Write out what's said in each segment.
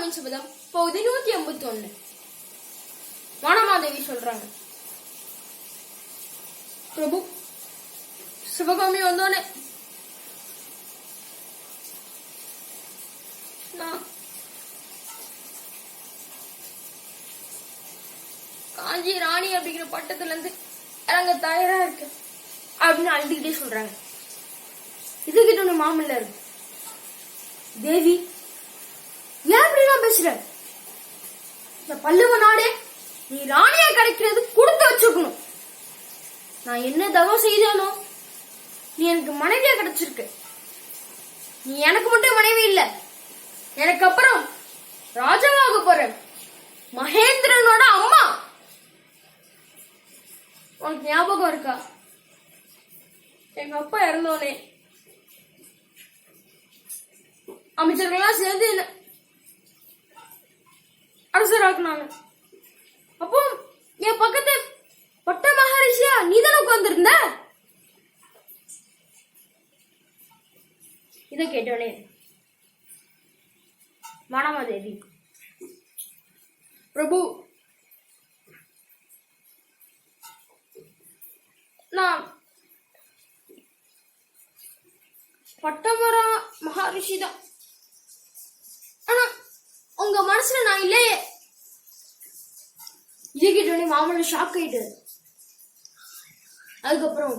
ராஜாவின் சபதம் பகுதி நூத்தி எண்பத்தி ஒண்ணு வானமாதேவி சொல்றாங்க. பிரபு சிவகாமி வந்தோடனே காஞ்சி ராணி அப்படிங்கிற பட்டத்துல இருந்து இறங்க தயாரா இருக்கு. அப்படின்னு அழுதுகிட்டே சொல்றாங்க. இதுகிட்ட ஒண்ணு மாமல்ல இருக்கு. தேவி ஏன் இப்படிலாம் பேசுற? இந்த பல்லுவ நாடே நீ ராணியா கிடைக்கிறது கொடுத்து வச்சுக்கணும் நான் என்ன தவம் செய்தானோ நீ எனக்கு மனைவியா கிடைச்சிருக்கு. நீ எனக்கு மட்டும் மனைவி இல்ல எனக்கு அப்புறம் ராஜாவாக போற மகேந்திரனோட அம்மா. உனக்கு ஞாபகம் இருக்கா? எங்க அப்பா இறந்தோனே. அமைச்சர்கள்லாம் சேர்ந்து அரசர் அரசராக்குனாங்க அப்போ என் பக்கத்து பட்ட மகரிஷியா நீ தானே உட்கார்ந்துருந்த? இதை கேட்டோனே மனமாதேவி பிரபு நான் பட்டமரா மகாரிஷி தான் ஆனா உங்க மனசுல நான் இல்லையே இது கேட்டோடனே ஷாக் ஆயிட்டு அதுக்கப்புறம்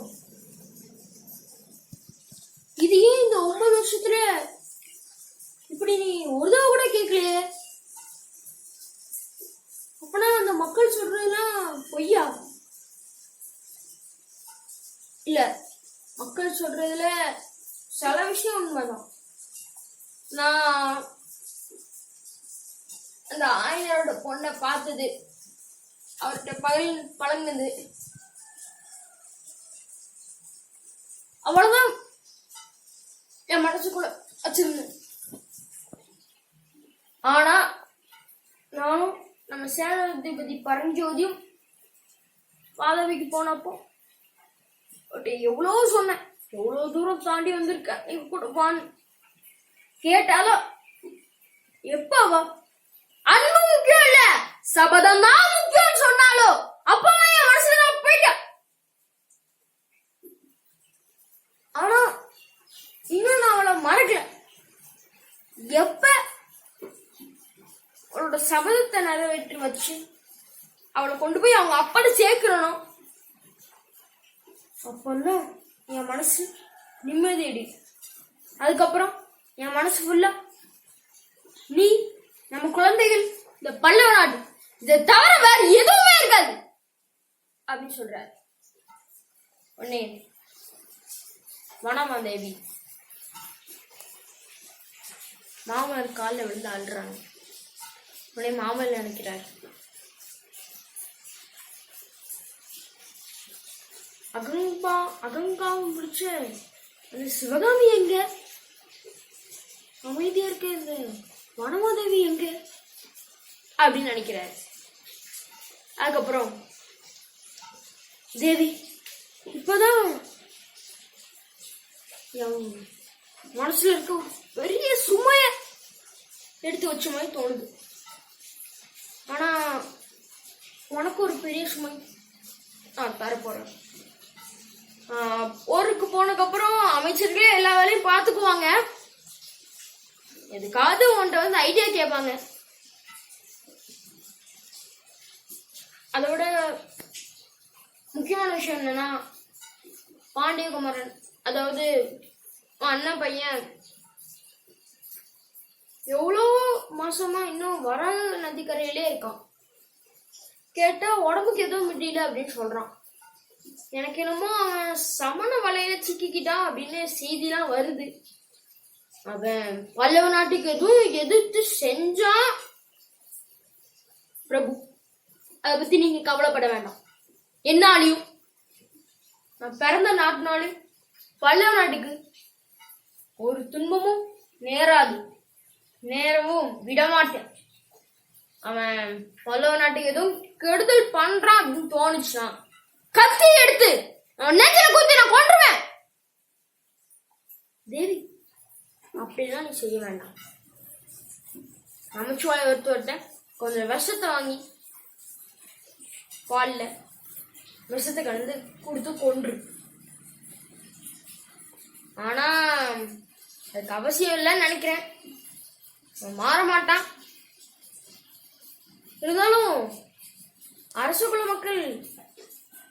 இது ஏன் இந்த ஒன்பது வருஷத்துல இப்படி நீ ஒரு தடவை கூட கேட்கலையே அப்பனா அந்த மக்கள் சொல்றதுலாம் பொய்யா? இல்ல மக்கள் சொல்றதுல சில விஷயம் உண்மைதான். நான் அந்த ஆயனரோட பொண்ணை பார்த்தது அவர்கிட்ட பகல் பழங்கினது அவ்வளவுதான். என் மனசுக்குள்ள வச்சிருந்தேன் ஆனா நானும் நம்ம சேனாதிபதி பரஞ்சோதியும் பாதவிக்கு போனப்போ அவர்கிட்ட எவ்வளவு சொன்னேன். எவ்வளவு தூரம் தாண்டி வந்திருக்க நீ கொடுப்பான்னு கேட்டாலும் எப்ப அன்பும் அன்பு முக்கியம் இல்ல சபதம் தான் அப்பவே என் மனசுல போயிட்டேன் ஆனா இன்னும் நான் அவளை மறக்கல. எப்ப அவளோட சபதத்தை நிறைவேற்றி வச்சு அவளை கொண்டு போய் அவங்க அப்பாட்ட சேர்க்கிறனும் அப்பெல்லாம் என் மனசு நிம்மதி அடி அதுக்கப்புறம் என் மனசு ஃபுல்லா நீ நம்ம குழந்தைகள் இந்த பல்லவ நாடு இதை தவிர வேற எதுவுமே இருக்காது. அப்படின்னு சொல்றாரு. உடனே வனமாதேவி மாமனார் காலில் விழுந்து அழுறாங்க. உடனே மாமன் நினைக்கிறார். அகங்கா அகங்காவும் பிடிச்ச அந்த சிவகாமி எங்க? அமைதியா இருக்க இந்த வனமாதேவி எங்க? அப்படின்னு நினைக்கிறார். அதுக்கப்புறம் தேவி இப்பதான் என் மனசுல இருக்க பெரிய சுமைய எடுத்து வச்ச மாதிரி தோணுது. ஆனா உனக்கு ஒரு பெரிய சுமை நான் தர போறேன் போருக்கு போனதுக்கு அப்புறம் அமைச்சர்களே எல்லா வேலையும் பார்த்துக்குவாங்க. எதுக்காவது உன்கிட்ட வந்து ஐடியா கேட்பாங்க. அதோட முக்கியமான விஷயம் என்னன்னா பாண்டியகுமரன் அதாவது உன் அண்ணன் பையன் எவ்வளோ மாசமா இன்னும் வர நதிக்கரையிலே இருக்கான். கேட்டா உடம்புக்கு எதுவும் முடியல அப்படின்னு சொல்றான். எனக்கு என்னமோ அவன் சமண வலையில சிக்கிக்கிட்டான் அப்படின்னு செய்திலாம் வருது. அவன் பல்லவ நாட்டுக்கு எதுவும் எதிர்த்து செஞ்சா பிரபு அதை பத்தி நீங்க கவலைப்பட வேண்டாம். என்னாலையும்? நான் பிறந்த நாட்டினாலும் பல்லவ நாட்டுக்கு ஒரு துன்பமும் நேராது. நேரமும் விடமாட்டேன். அவன் பல்லவ நாட்டுக்கு எதுவும் கெடுதல் பண்றான் அப்படின்னு தோணுச்சுன்னா கத்தி எடுத்து அவன் நெஞ்சில குத்தி நான் கொண்டுருவேன் தேவி அப்படிலாம் நீ செய்ய வேண்டாம். நமச்சிவாய ஒருத்தவர்கிட்ட கொஞ்சம் விஷத்தை வாங்கி பால்ல விஷத்தை கலந்து கொடுத்து கொன்று. ஆனா அதுக்கு அவசியம் இல்லைன்னு நினைக்கிறேன். அவன் மாற மாட்டான். இருந்தாலும் அரசு குல மக்கள்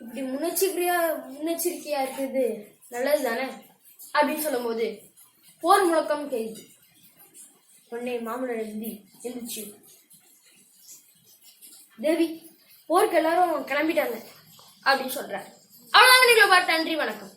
இப்படி முன்னெச்சரிக்கையா முன்னெச்சரிக்கையா இருக்குது நல்லது தானே அப்படின்னு சொல்லும் போது போர் முழக்கம் கேக்குது உடனே மாமனர் எழுதி எழுந்துச்சு தேவி போருக்கு எல்லாரும் கிளம்பிட்டாங்க. அப்படின்னு சொல்றாரு. அவ்வளவுதான் நீங்க பார்த்து நன்றி வணக்கம்.